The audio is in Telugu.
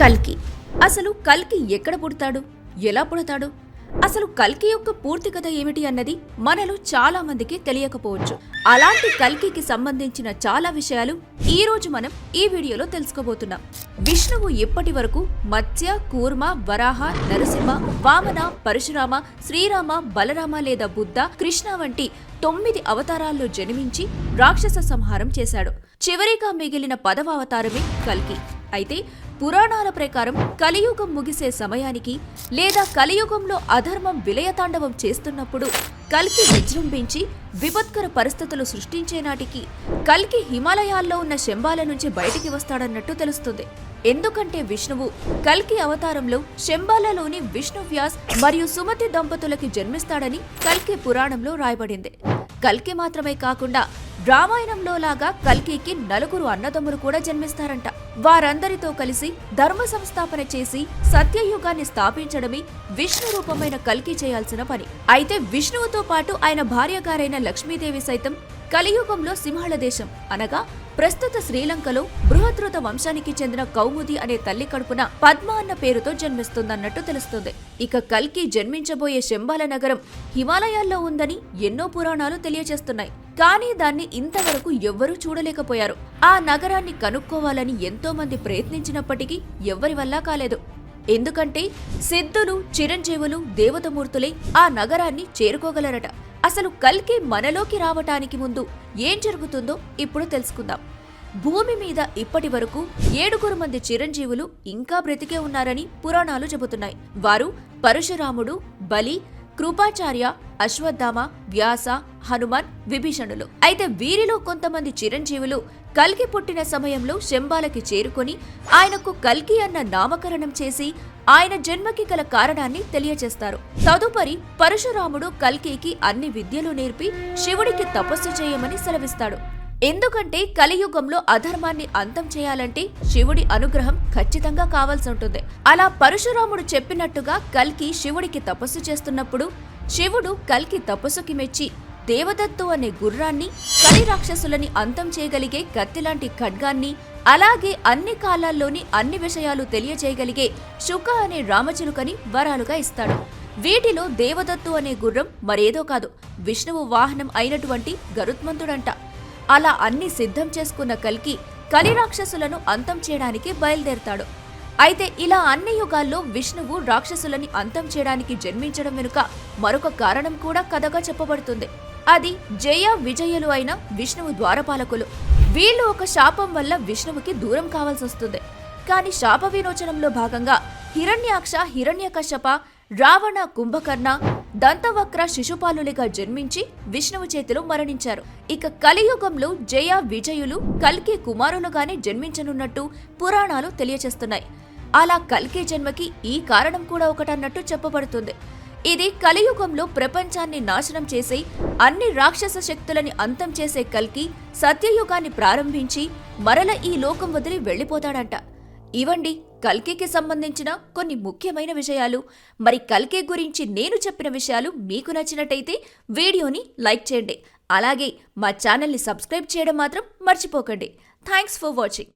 కల్కి. అసలు కల్కి ఎక్కడ పుడతాడు? ఎలా పుడతాడు? అసలు కల్కి యొక్క పూర్తి కథ ఏమిటి అన్నది మనలో చాలా మందికి తెలియకపోవచ్చు. అలాంటి కల్కికి సంబంధించిన చాలా విషయాలు ఈ రోజు మనం ఈ వీడియోలో తెలుసుకోబోతున్నాం. విష్ణువు ఇప్పటి వరకు మత్స్య కూర్మ వరాహ నరసింహ వామన పరశురామ శ్రీరామ బలరామ లేదా బుద్ధ కృష్ణ వంటి తొమ్మిది అవతారాల్లో జన్మించి రాక్షస సంహారం చేశాడు. చివరిగా మిగిలిన పదవ అవతారమే కల్కి. అయితే పురాణాల ప్రకారం కలియుగం ముగిసే సమయానికి లేదా కలియుగంలో అధర్మం విలయతాండవం చేస్తున్నప్పుడు కల్కి విజృంభించి విపత్కర పరిస్థితులు సృష్టించే నాటికి కల్కి హిమాలయాల్లో ఉన్న శంబాల నుంచి బయటికి వస్తాడన్నట్టు తెలుస్తుంది. ఎందుకంటే విష్ణువు కల్కి అవతారంలో శంబాలలోని విష్ణువ్యాస్ మరియు సుమతి దంపతులకి జన్మిస్తాడని కల్కి పురాణంలో రాయబడింది. కల్కి మాత్రమే కాకుండా రామాయణంలో లాగా కల్కికి నలుగురు అన్నదమ్ములు కూడా జన్మిస్తారంట. వారందరితో కలిసి ధర్మ సంస్థాపన చేసి సత్యయుగాన్ని స్థాపించడమే విష్ణు రూపమైన కల్కి చేయాల్సిన పని. అయితే విష్ణువుతో పాటు ఆయన భార్యగారైన లక్ష్మీదేవి సైతం కలియుగంలో సింహళ దేశం. అనగా ప్రస్తుత శ్రీలంకలో బృహద్రుత వంశానికి చెందిన కౌముది అనే తల్లి కడుపున పద్మ అన్న పేరుతో జన్మిస్తుందన్నట్టు తెలుస్తుంది. ఇక కల్కి జన్మించబోయే శంబాల నగరం హిమాలయాల్లో ఉందని ఎన్నో పురాణాలు తెలియజేస్తున్నాయి. కానీ దాన్ని ఇంతవరకు ఎవ్వరూ చూడలేకపోయారు. ఆ నగరాన్ని కనుక్కోవాలని ఎంతో మంది ప్రయత్నించినప్పటికీ ఎవ్వరి వల్ల కాలేదు. ఎందుకంటే సిద్ధులు చిరంజీవులు దేవతమూర్తులే ఆ నగరాన్ని చేరుకోగలరట. అసలు కల్కి మనలోకి రావటానికి ముందు ఏం జరుగుతుందో ఇప్పుడు తెలుసుకుందాం. భూమి మీద ఇప్పటి వరకు ఏడుగురు మంది చిరంజీవులు ఇంకా బ్రతికే ఉన్నారని పురాణాలు చెబుతున్నాయి. వారు పరశురాముడు బలి కృపాచార్య అశ్వత్థామ వ్యాస హనుమాన్ విభీషణులు. అయితే వీరిలో కొంతమంది చిరంజీవులు కల్కి పుట్టిన సమయంలో శంబాలకి చేరుకొని ఆయనకు కల్కి అన్న నామకరణం చేసి ఆయన జన్మకి గల కారణాన్ని తెలియజేస్తారు. తదుపరి పరశురాముడు కల్కికి అన్ని విద్యలు నేర్పి శివుడికి తపస్సు చేయమని సెలవిస్తాడు. ఎందుకంటే కలియుగంలో అధర్మాన్ని అంతం చేయాలంటే శివుడి అనుగ్రహం ఖచ్చితంగా కావాల్సి ఉంటుంది. అలా పరశురాముడు చెప్పినట్టుగా కల్కి శివుడికి తపస్సు చేస్తున్నప్పుడు శివుడు కల్కి తపస్సుకి మెచ్చి దేవదత్తు అనే గుర్రాన్ని కలి రాక్షసులని అంతం చేయగలిగే కత్తిలాంటి ఖడ్గాన్ని అలాగే అన్ని కాలాల్లోని అన్ని విషయాలు తెలియజేయగలిగే శుక అనే రామచిలుకని వరాలుగా ఇస్తాడు. వీటిలో దేవదత్తు అనే గుర్రం మరేదో కాదు. విష్ణువు వాహనం అయినటువంటి గరుత్మంతుడంట. అలా అన్ని సిద్ధం చేసుకున్న కల్కి కలి రాక్షసులను అంతం చేయడానికి బయలుదేరతాడు. అయితే ఇలా అన్ని యుగాల్లో విష్ణువు రాక్షసులని అంతం చేయడానికి జన్మించడం వెనుక మరొక కారణం కూడా కథగా చెప్పబడుతుంది. అది జయ విజయులు అయిన విష్ణువు ద్వారపాలకులు. వీళ్ళు ఒక శాపం వల్ల విష్ణువుకి దూరం కావాల్సి వస్తుంది. కానీ శాప విమోచనంలో భాగంగా హిరణ్యాక్ష హిరణ్యకశ్యప రావణ కుంభకర్ణ దంతవక్ర శిశుపాలులుగా జన్మించి విష్ణువు చేతిలో మరణించారు. ఇక కలియుగంలో జయ విజయులు కల్కి కుమారులుగానే జన్మించనున్నట్టు పురాణాలు తెలియచేస్తున్నాయి. అలా కల్కి జన్మకి ఈ కారణం కూడా ఒకటన్నట్టు చెప్పబడుతుంది. ఇది కలియుగంలో ప్రపంచాన్ని నాశనం చేసి అన్ని రాక్షస శక్తులని అంతం చేసే కల్కి సత్యయుగాన్ని ప్రారంభించి మరల ఈ లోకం వదిలి వెళ్ళిపోతాడంట. ఇవండి కల్కికి సంబంధించిన కొన్ని ముఖ్యమైన విషయాలు. మరి కల్కి గురించి నేను చెప్పిన విషయాలు మీకు నచ్చినట్టయితే వీడియోని లైక్ చేయండి. అలాగే మా ఛానల్ని సబ్స్క్రైబ్ చేయడం మాత్రం మర్చిపోకండి. Thanks for watching.